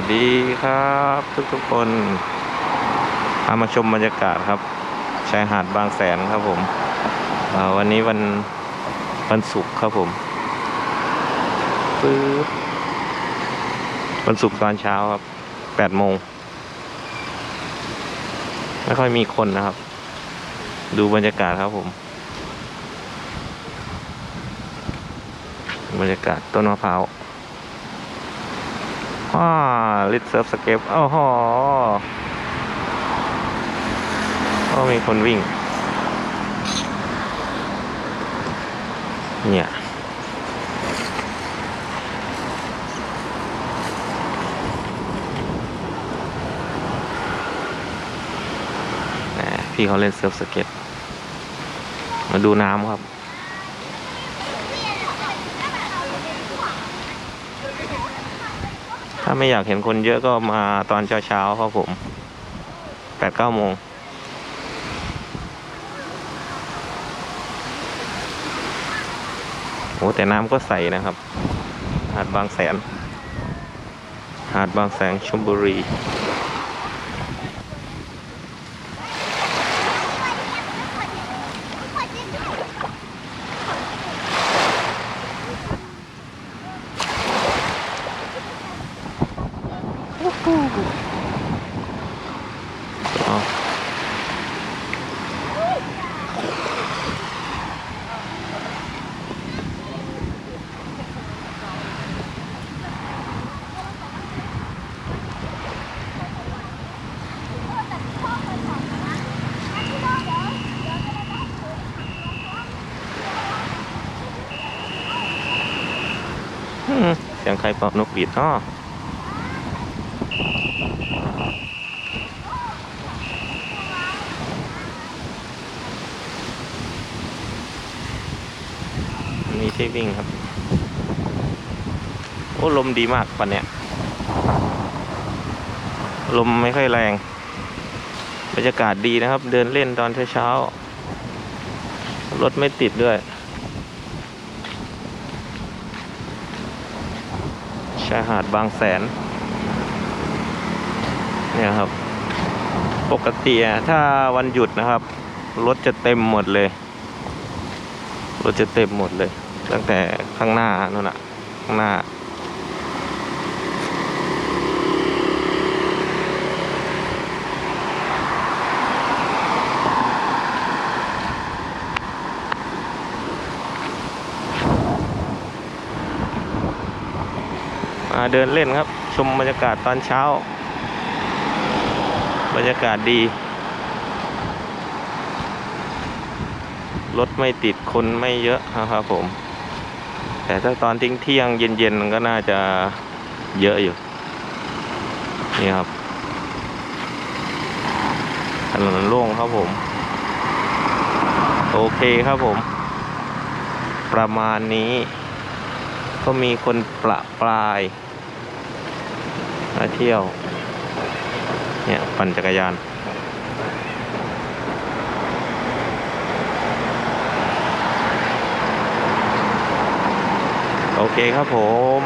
วัสดีครับทุกทุกคนพามาชมบรรยากาศครับชายหาดบางแสนครับผมวันนี้วันวันศุกร์ครับผมปึ๊บวันศุกร์ตอนเช้าครับแปดโมงไม่ค่อยมีคนนะครับ ดูบรรยากาศครับผม บรรยากาศต้นมะพร้าว อ่าลิทเซิร์ฟสเก็ปโอ้โหก็มีคนวิ่ง เนี่ยพี่เขาเล่นเซิร์ฟสเก็ต มาดูน้ำครับ ถ้าไม่อยากเห็นคนเยอะก็มาตอนเช้าๆครับผมแปดเก้าโมงโอ้แต่น้ำก็ใสนะครับ หาดบางแสน หาดบางแสนชลบุรี เสียงใครเป่านกหวีดอ้อ มี ที่วิ่งครับ โอ้ลมดีมากวันเนี้ยลมไม่ค่อยแรง บรรยากาศดีนะครับ เดินเล่นตอนเช้ารถไม่ติดด้วย ชายหาดบางแสน เนี่ยครับ ปกติถ้าวันหยุดนะครับ รถจะเต็มหมดเลย รถจะเต็มหมดเลย ตั้งแต่ข้างหน้านู่นน่ะ ข้างหน้า มาเดินเล่นครับ ชมบรรยากาศตอนเช้า บรรยากาศดีรถไม่ติดคนไม่เยอะนะครับผม แต่ถ้าตอนทิ้งเที่ยงเย็นๆก็น่าจะเยอะอยู่ นี่ครับถนนโล่งครับผม โอเคครับผม ประมาณนี้ ก็มีคนประปรายมาเที่ยว เนี่ยปั่นจักรยาน เคครับผม